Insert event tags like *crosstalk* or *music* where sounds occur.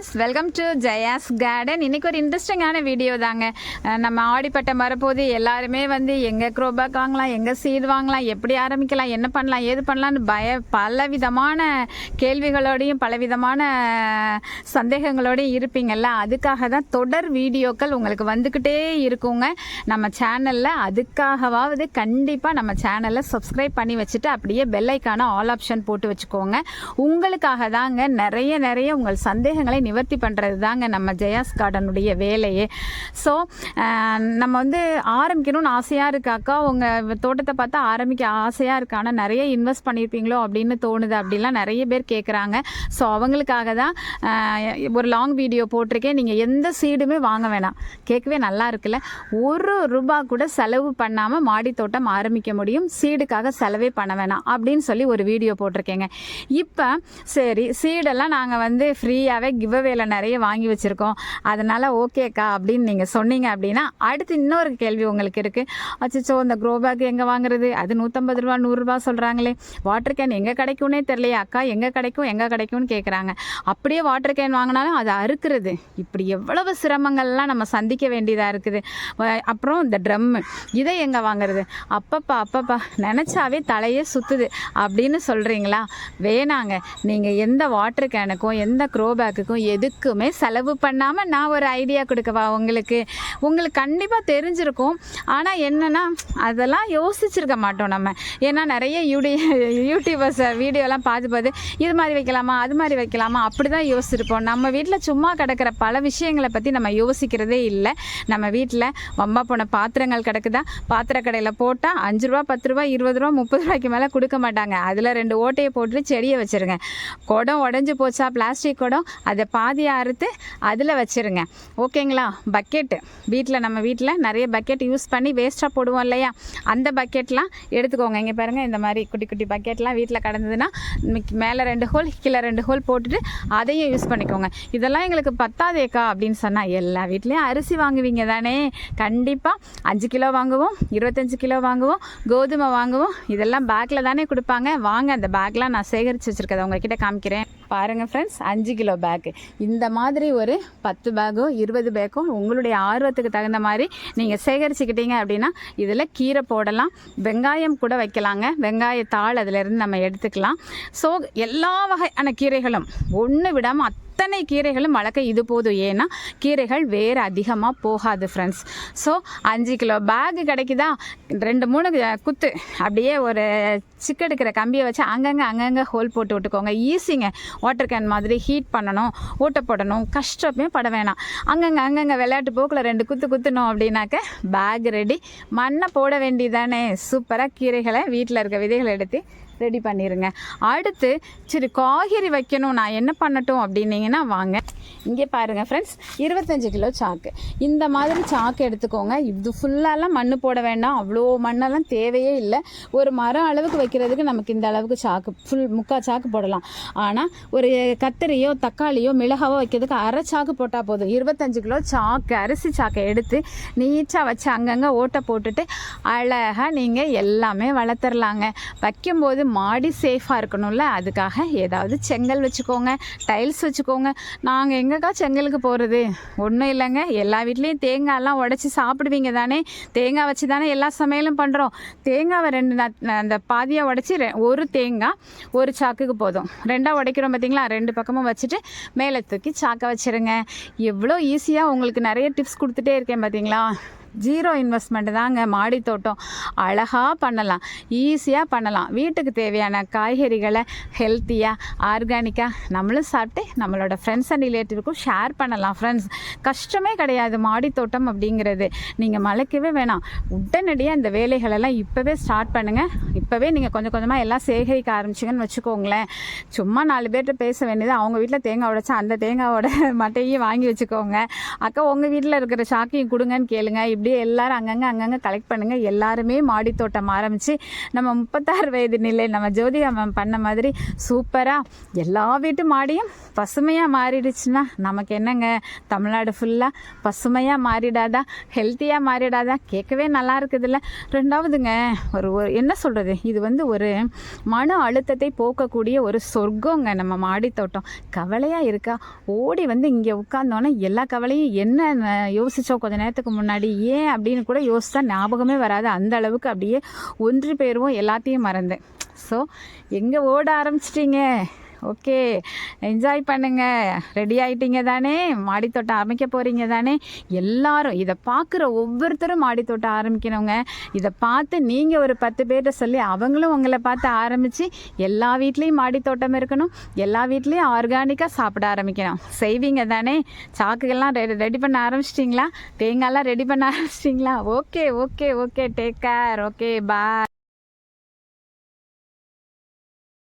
Friends welcome to Jaya's garden இன்றைக்கி ஒரு இன்ட்ரெஸ்டிங்கான வீடியோ தாங்க. நம்ம ஆடிப்பட்டம் வரப்போது எல்லாருமே வந்து எங்கே க்ரோபேக் வாங்கலாம் எங்கே சீட் வாங்கலாம் எப்படி ஆரம்பிக்கலாம் என்ன பண்ணலாம் ஏது பண்ணலாம்னு பய பல விதமான கேள்விகளோடையும் பலவிதமான சந்தேகங்களோடையும் இருப்பீங்கல்ல? அதுக்காக தான் தொடர் வீடியோக்கள் உங்களுக்கு வந்துக்கிட்டே இருக்குங்க. நம்ம சேனலில் அதுக்காகவாவது கண்டிப்பாக நம்ம சேனலை சப்ஸ்கிரைப் பண்ணி வச்சுட்டு அப்படியே பெல்லைக்கான ஆல் ஆப்ஷன் போட்டு வச்சுக்கோங்க. உங்களுக்காக தாங்க நிறைய நிறைய உங்கள் சந்தேகங்களை நிவர்த்தி பண்ணுறது தாங்க நம்ம ஜெயாஸ் கார்டனுடைய வேலையே. ஸோ நம்ம வந்து ஆரம்பிக்கணும்னு ஆசையாக இருக்காக்கா உங்கள் தோட்டத்தை பார்த்தா ஆரம்பிக்க ஆசையாக இருக்கு. ஆனால் நிறைய இன்வெஸ்ட் பண்ணியிருப்பீங்களோ அப்படின்னு தோணுது அப்படிலாம் நிறைய பேர் கேட்குறாங்க ஸோ அவங்களுக்காக தான் ஒரு லாங் வீடியோ போட்டிருக்கேன். நீங்கள் எந்த சீடுமே வாங்க வேணாம். கேட்கவே நல்லா இருக்குல்ல? ஒரு ரூபா கூட செலவு பண்ணாமல் மாடி தோட்டம் ஆரம்பிக்க முடியும். சீடுக்காக செலவே பண்ண வேணாம் அப்படின்னு சொல்லி ஒரு வீடியோ போட்டிருக்கேங்க. இப்போ சரி சீடெல்லாம் நாங்கள் வந்து ஃப்ரீயாகவே கிவ்அவேல நிறைய வாங்கி வச்சுருக்கோம். அதனால் ஓகேக்கா அப்படின்னு நீங்கள் சொன்னீங்க அப்படின்னா அடுத்து இன்னொரு கேள்வி உங்களுக்கு இருக்குது அச்சோ இந்த க்ரோ பேக் எங்கே வாங்குறது? அது நூற்றம்பது ரூபா நூறுரூபா சொல்கிறாங்களே வாட்டர் கேன் எங்கே கிடைக்கும்னே தெரியலையே அக்கா. எங்கே கிடைக்கும் எங்கே கிடைக்கும்னு கேட்குறாங்க அப்படியே வாட்டர் கேன் வாங்கினாலும் அதை அறுக்கிறது. இப்படி எவ்வளவு சிரமங்கள்லாம் நம்ம சந்திக்க வேண்டியதாக இருக்குது. அப்புறம் இந்த ட்ரம்மு இதை எங்கே வாங்குறது? அப்பப்பா அப்பப்பா நினச்சாவே தலையே சுற்றுது அப்படின்னு சொல்கிறீங்களா வேணாங்க. நீங்கள் எந்த வாட்டர் கேனுக்கும் எந்த க்ரோ பேக்குக்கும் எதுக்குமே செலவு பண்ணாமல் நான் ஒரு ஐடியா கொடுக்கவா உங்களுக்கு? உங்களுக்கு கண்டிப்பாக தெரிஞ்சிருக்கும். ஆனால் என்னென்னா அதெல்லாம் யோசிச்சிருக்க மாட்டோம் நம்ம. ஏன்னா நிறைய யூடி யூடியூபர்ஸ் வீடியோலாம் பார்த்து பார்த்து இது மாதிரி வைக்கலாமா அது மாதிரி வைக்கலாமா அப்படி தான் யோசிச்சிருப்போம். நம்ம வீட்டில் சும்மா கிடக்கிற பல விஷயங்களை பற்றி நம்ம யோசிக்கிறதே இல்லை. நம்ம வீட்டில் வம்பா போன பாத்திரங்கள் கிடக்குதா? பாத்திர கடையில் போட்டால் அஞ்சு ரூபா பத்து ரூபா இருபது ரூபா முப்பது ரூபாய்க்கு மேலே கொடுக்க மாட்டாங்க. அதில் ரெண்டு ஓட்டையை போட்டு செடியை வச்சுருங்க. குடம் உடஞ்சி போச்சா பிளாஸ்டிக் குடம் அதை பாதியை அறுத்து அதில் வச்சுருங்க. ஓகேங்களா? பக்கெட்டு வீட்டில் நம்ம வீட்டில் நிறைய பக்கெட் யூஸ் பண்ணி வேஸ்ட்டாக போடுவோம் இல்லையா? அந்த பக்கெட்லாம் எடுத்துக்கோங்க. இங்கே பாருங்கள் இந்த மாதிரி குட்டி குட்டி பக்கெட்லாம் வீட்டில் கிடந்ததுன்னா மேலே ரெண்டு ஹோல் கீழே ரெண்டு ஹோல் போட்டுட்டு அதையும் யூஸ் பண்ணிக்கோங்க. இதெல்லாம் எங்களுக்கு பத்தாதேக்கா அப்படின்னு சொன்னால் எல்லா வீட்லேயும் அரிசி வாங்குவீங்க தானே? கண்டிப்பாக அஞ்சு கிலோ வாங்குவோம் இருபத்தஞ்சு கிலோ வாங்குவோம் கோதுமை வாங்குவோம். இதெல்லாம் பேக்கில் தானே கொடுப்பாங்க. வாங்க அந்த பேக்லாம் நான் சேகரித்து வச்சுருக்கதை உங்ககிட்ட காமிக்கிறேன். பாருங்கள் ஃப்ரெண்ட்ஸ் அஞ்சு கிலோ பேக்கு இந்த மாதிரி ஒரு பத்து பேக்கோ இருபது பேக்கோ உங்களுடைய ஆர்வத்துக்கு தகுந்த மாதிரி நீங்கள் சேகரிச்சுக்கிட்டீங்க அப்படின்னா இதில் கீரை போடலாம் வெங்காயம் கூட வைக்கலாங்க. வெங்காயத்தாள் அதிலிருந்து நம்ம எடுத்துக்கலாம். ஸோ எல்லா வகையான கீரைகளும் ஒன்று விடாமல் அத்தனை கீரைகளும் வளர்க்க இது போதும்? ஏன்னா கீரைகள் வேறு அதிகமாக போகாது ஃப்ரெண்ட்ஸ் ஸோ அஞ்சு கிலோ பேகு கிடைக்குதா? ரெண்டு மூணு குத்து. அப்படியே ஒரு சிக்கெடுக்கிற கம்பியை வச்சு அங்கங்கே அங்கங்கே ஹோல் போட்டு விட்டுக்கோங்க. ஈஸிங்க வாட்டர் கேன் மாதிரி ஹீட் பண்ணணும் ஊட்ட போடணும் கஷ்டமே பட வேணாம். அங்கங்கே அங்கங்கே விளையாட்டு போக்கில் ரெண்டு குத்து குத்துனோம் அப்படின்னாக்க பேக் ரெடி மண்ணை போட வேண்டியதானே? சூப்பராக கீரைகளை வீட்டில் இருக்க விதைகளை எடுத்து ரெடி பண்ணிடுங்க அடுத்து சரி காய்கறி வைக்கணும். நான் என்ன பண்ணட்டும் அப்படின்னீங்கன்னா வாங்க. இங்கே பாருங்கள் ஃப்ரெண்ட்ஸ் இருபத்தஞ்சு கிலோ சாக்கு. இந்த மாதிரி சாக்கு எடுத்துக்கோங்க. இது ஃபுல்லாலாம் மண் போட வேண்டாம். அவ்வளோ மண்ணெல்லாம் தேவையே இல்லை. ஒரு மரம் அளவுக்கு வைக்கிறதுக்கு நமக்கு இந்த அளவுக்கு சாக்கு ஃபுல் முக்கால் சாக்கு போடலாம். ஆனால் ஒரு கத்திரியோ தக்காளியோ மிளகாவோ வைக்கிறதுக்கு அரை சாக்கு போட்டால் போதும். இருபத்தஞ்சி கிலோ சாக்கு அரிசி சாக்கை எடுத்து நீட்டாக வச்சு அங்கங்கே ஓட்டை போட்டுட்டு அழகாக நீங்கள் எல்லாமே வளர்த்துறலாங்க. வைக்கும்போது மாடி சேஃபாக இருக்கணும்ல. அதுக்காக ஏதாவது செங்கல் வச்சுக்கோங்க டைல்ஸ் வச்சுக்கோங்க. நாங்கள் எங்கக்கா செங்கலுக்கு போகிறது ஒன்றும் இல்லைங்க. எல்லா வீட்லேயும் தேங்காயெல்லாம் உடச்சி சாப்பிடுவீங்க தானே? தேங்காய் வச்சு தானே எல்லா சமையலும் பண்ணுறோம் தேங்காவை ரெண்டு அந்த பாதியாக உடச்சி ஒரு தேங்காய் ஒரு சாக்குக்கு போதும். ரெண்டாக உடைக்கிறோம் பார்த்தீங்களா ரெண்டு பக்கமும் வச்சுட்டு மேலே தூக்கி சாக்கை வச்சிருங்க. எவ்வளோ ஈஸியாக உங்களுக்கு நிறைய டிப்ஸ் கொடுத்துட்டே இருக்கேன் பார்த்தீங்களா ஜீரோ இன்வெஸ்ட்மெண்ட் தாங்க மாடி தோட்டம். அழகாக பண்ணலாம். ஈஸியாக பண்ணலாம். வீட்டுக்கு தேவையான காய்கறிகளை ஹெல்த்தியாக ஆர்கானிக்காக நம்மளும் சாப்பிட்டு நம்மளோட ஃப்ரெண்ட்ஸ் அண்ட் ரிலேட்டிவ்க்கும் ஷேர் பண்ணலாம் ஃப்ரெண்ட்ஸ் கஷ்டமே கிடையாது மாடி தோட்டம் அப்படிங்கிறது. நீங்கள் மலைக்கவே வேணாம். உடனடியாக இந்த வேலைகளெல்லாம் இப்போவே ஸ்டார்ட் பண்ணுங்கள் இப்போவே நீங்கள் கொஞ்சம் கொஞ்சமாக எல்லாம் சேகரிக்க ஆரம்பிச்சிங்கன்னு வச்சுக்கோங்களேன். சும்மா நாலு பேர்கிட்ட பேச வேண்டியது அவங்க வீட்டில் தேங்காய் உடைச்சா அந்த தேங்காவோட *laughs* மட்டையும் வாங்கி வச்சுக்கோங்க. அக்கா உங்கள் வீட்டில் இருக்கிற சாக்கையும் கொடுங்கன்னு கேளுங்க. இப்படியே எல்லாரும் அங்கங்கே அங்கங்கே கலெக்ட் பண்ணுங்கள் எல்லாருமே மாடி தோட்டம் ஆரம்பித்து நம்ம முப்பத்தாறு வயது நிலை நம்ம ஜோதிகா மேம் பண்ண மாதிரி சூப்பராக எல்லா வீட்டு மாடியும் பசுமையாக மாறிடுச்சுன்னா நமக்கு என்னங்க? தமிழ்நாடு ஃபுல்லாக பசுமையாக மாறிடாதா? ஹெல்த்தியாக மாறிடாதா? கேட்கவே நல்லா இருக்குதுல்ல. ரெண்டாவதுங்க ஒரு ஒரு என்ன சொல்கிறது இது வந்து ஒரு மன அழுத்தத்தை போக்கக்கூடிய ஒரு சொர்க்கங்க நம்ம மாடித்தோட்டம். கவலையாக இருக்கா? ஓடி வந்து இங்கே உட்காந்தோன்னே எல்லா கவலையும் என்ன யோசித்தோம் கொஞ்ச நேரத்துக்கு முன்னாடி? ஏன் அப்படின்னு கூட யோசித்தா ஞாபகமே வராது. அந்த அளவுக்கு அப்படியே ஒன்று பேருவோம் எல்லாத்தையும் மறந்தேன் ஸோ எங்கே ஓட ஆரம்பிச்சிட்டிங்க? ஓகே. என்ஜாய் பண்ணுங்கள் ரெடி ஆகிட்டீங்க தானே? மாடித்தோட்டம் அமைக்க போகிறீங்க தானே? எல்லாரும் இதை பார்க்குற ஒவ்வொருத்தரும் மாடித்தோட்டம் ஆரம்பிக்கணுங்க. இதை பார்த்து நீங்கள் ஒரு பத்து பேர்கிட்ட சொல்லி அவங்களும் உங்களை பார்த்து ஆரம்பித்து எல்லா வீட்லேயும் மாடித்தோட்டம் இருக்கணும். எல்லா வீட்லேயும் ஆர்கானிக்காக சாப்பிட ஆரம்பிக்கணும். செய்வீங்க தானே? சாக்குகள்லாம் ரெடி ரெடி பண்ண ஆரம்பிச்சிட்டிங்களா? தேங்காய்லாம் ரெடி பண்ண ஆரம்பிச்சிட்டிங்களா? Okay okay okay. Take care okay bye